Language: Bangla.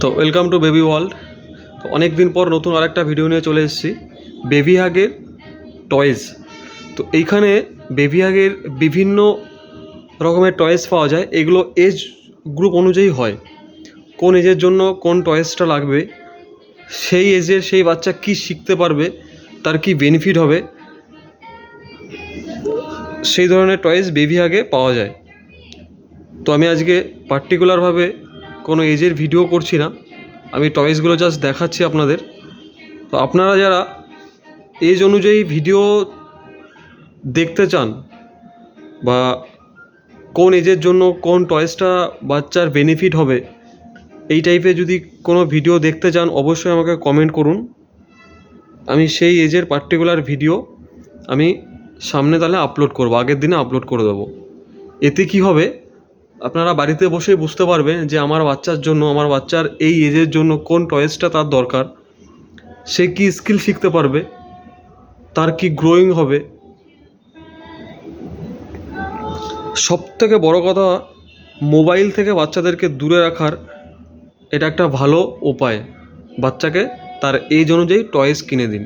তো ওয়েলকাম টু বেবি ওয়ার্ল্ড। তো অনেক দিন পর নতুন আরেকটা ভিডিও নিয়ে চলে এসেছি, বেবি হাগের টয়েস তো এইখানে বেবি হাগের বিভিন্ন রকমের টয়েস পাওয়া যায়, এগুলো এজ গ্রুপ অনুযায়ী হয়। কোন এজের জন্য কোন টয়েসটা লাগবে, সেই এজের সেই বাচ্চা কি শিখতে পারবে, তার কি বেনিফিট হবে, সেই ধরনের টয়েস বেবি হাগে পাওয়া যায়। তো আমি আজকে পার্টিকুলারভাবে কোনো এজের ভিডিও করছি না। আমি টয়েসগুলো জাস্ট দেখাচ্ছি আপনাদের। তো আপনারা যারা এজ অনুযায়ী ভিডিও দেখতে চান বা কোন এজের জন্য কোন টয়েসটা বাচ্চার বেনিফিট হবে, এই টাইপের যদি কোনো ভিডিও দেখতে চান, অবশ্যই আমাকে কমেন্ট করুন। আমি সেই এজের পার্টিকুলার ভিডিও আমি সামনে তাহলে আপলোড করব, আগের দিনে আপলোড করে দেবো। এতে কি হবে? আপনারা বাড়িতে বসেই বুঝতে পারবেন যে আমার বাচ্চার জন্য, আমার বাচ্চার এই এজের জন্য কোন টয়েসটা তার দরকার, সে কি স্কিল শিখতে পারবে, তার কি গ্রোয়িং হবে। সব থেকে বড় কথা মোবাইল থেকে বাচ্চাদেরকে দূরে রাখার এটা একটা ভালো উপায়। বাচ্চাকে তার এজ অনুযায়ী টয়েস কিনে দিন।